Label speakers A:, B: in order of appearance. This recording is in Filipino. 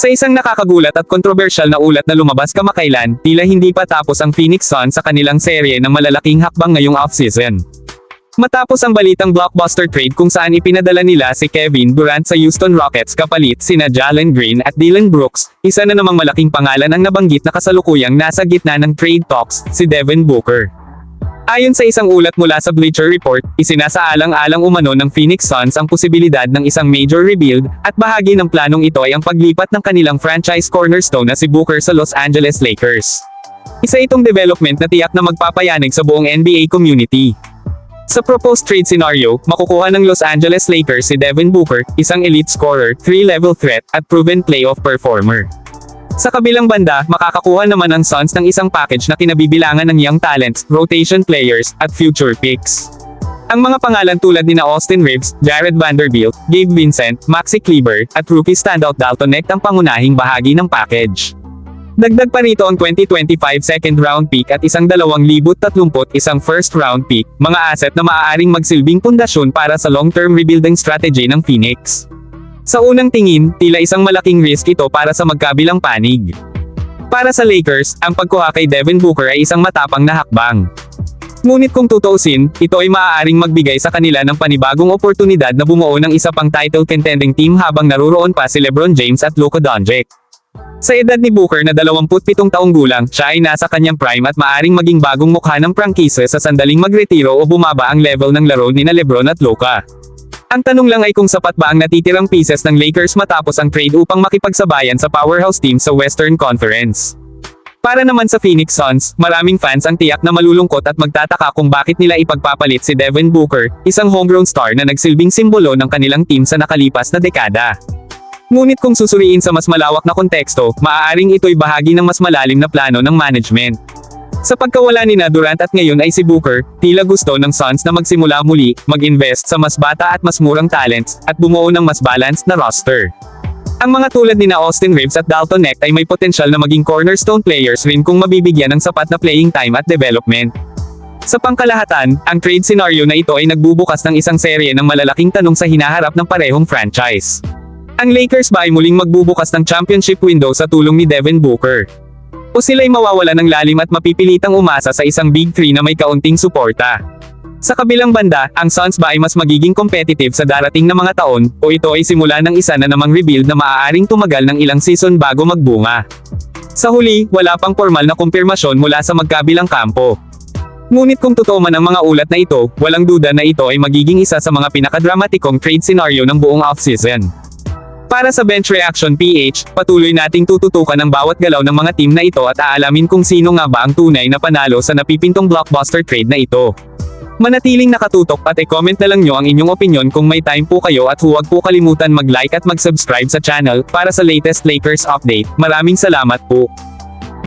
A: Sa isang nakakagulat at kontrobersyal na ulat na lumabas kamakailan, tila hindi pa tapos ang Phoenix Suns sa kanilang serye ng malalaking hakbang ngayong offseason. Matapos ang balitang blockbuster trade kung saan ipinadala nila si Kevin Durant sa Houston Rockets kapalit sina Jalen Green at Dylan Brooks, isa na namang malaking pangalan ang nabanggit na kasalukuyang nasa gitna ng trade talks, si Devin Booker. Ayon sa isang ulat mula sa Bleacher Report, isinasaalang-alang umano ng Phoenix Suns ang posibilidad ng isang major rebuild, at bahagi ng planong ito ay ang paglipat ng kanilang franchise cornerstone na si Booker sa Los Angeles Lakers. Isa itong development na tiyak na magpapayanig sa buong NBA community. Sa proposed trade scenario, makukuha ng Los Angeles Lakers si Devin Booker, isang elite scorer, three-level threat, at proven playoff performer. Sa kabilang banda, makakakuha naman ang Suns ng isang package na kinabibilangan ng young talents, rotation players, at future picks. Ang mga pangalan tulad ni na Austin Reeves, Jared Vanderbilt, Gabe Vincent, Maxi Kleber, at rookie standout Dalton Necht ang pangunahing bahagi ng package. Dagdag pa rito ang 2025 second round pick at isang 2031 isang first round pick, mga asset na maaaring magsilbing pundasyon para sa long-term rebuilding strategy ng Phoenix. Sa unang tingin, tila isang malaking risk ito para sa magkabilang panig. Para sa Lakers, ang pagkuha kay Devin Booker ay isang matapang na hakbang. Ngunit kung tutuusin, ito ay maaaring magbigay sa kanila ng panibagong oportunidad na bumuo ng isa pang title contending team habang naruroon pa si LeBron James at Luka Doncic. Sa edad ni Booker na 27 taong gulang, siya ay nasa kanyang prime at maaring maging bagong mukha ng prangkisa sa sandaling magretiro o bumaba ang level ng laro ni na Lebron at Luka. Ang tanong lang ay kung sapat ba ang natitirang pieces ng Lakers matapos ang trade upang makipagsabayan sa powerhouse team sa Western Conference. Para naman sa Phoenix Suns, maraming fans ang tiyak na malulungkot at magtataka kung bakit nila ipagpapalit si Devin Booker, isang homegrown star na nagsilbing simbolo ng kanilang team sa nakalipas na dekada. Ngunit kung susuriin sa mas malawak na konteksto, maaaring ito'y bahagi ng mas malalim na plano ng management. Sa pagkawala ni na Durant at ngayon ay si Booker, tila gusto ng Suns na magsimula muli, mag-invest sa mas bata at mas murang talents, at bumuo ng mas balanced na roster. Ang mga tulad ni na Austin Reeves at Dalton Necht ay may potensyal na maging cornerstone players rin kung mabibigyan ng sapat na playing time at development. Sa pangkalahatan, ang trade scenario na ito ay nagbubukas ng isang serye ng malalaking tanong sa hinaharap ng parehong franchise. Ang Lakers ba ay muling magbubukas ng championship window sa tulong ni Devin Booker? O sila'y mawawala ng lalim at mapipilitang umasa sa isang Big 3 na may kaunting suporta? Sa kabilang banda, ang Suns ba ay mas magiging competitive sa darating na mga taon, o ito ay simula ng isa na namang rebuild na maaaring tumagal ng ilang season bago magbunga? Sa huli, wala pang formal na kumpirmasyon mula sa magkabilang kampo. Ngunit kung totoo man ang mga ulat na ito, walang duda na ito ay magiging isa sa mga pinakadramatikong trade scenario ng buong offseason. Para sa Bench Reaction PH, patuloy nating tututukan ang bawat galaw ng mga team na ito at aalamin kung sino nga ba ang tunay na panalo sa napipintong blockbuster trade na ito. Manatiling nakatutok at i-comment na lang nyo ang inyong opinion kung may time po kayo at huwag po kalimutan mag-like at mag-subscribe sa channel para sa latest Lakers update. Maraming salamat po.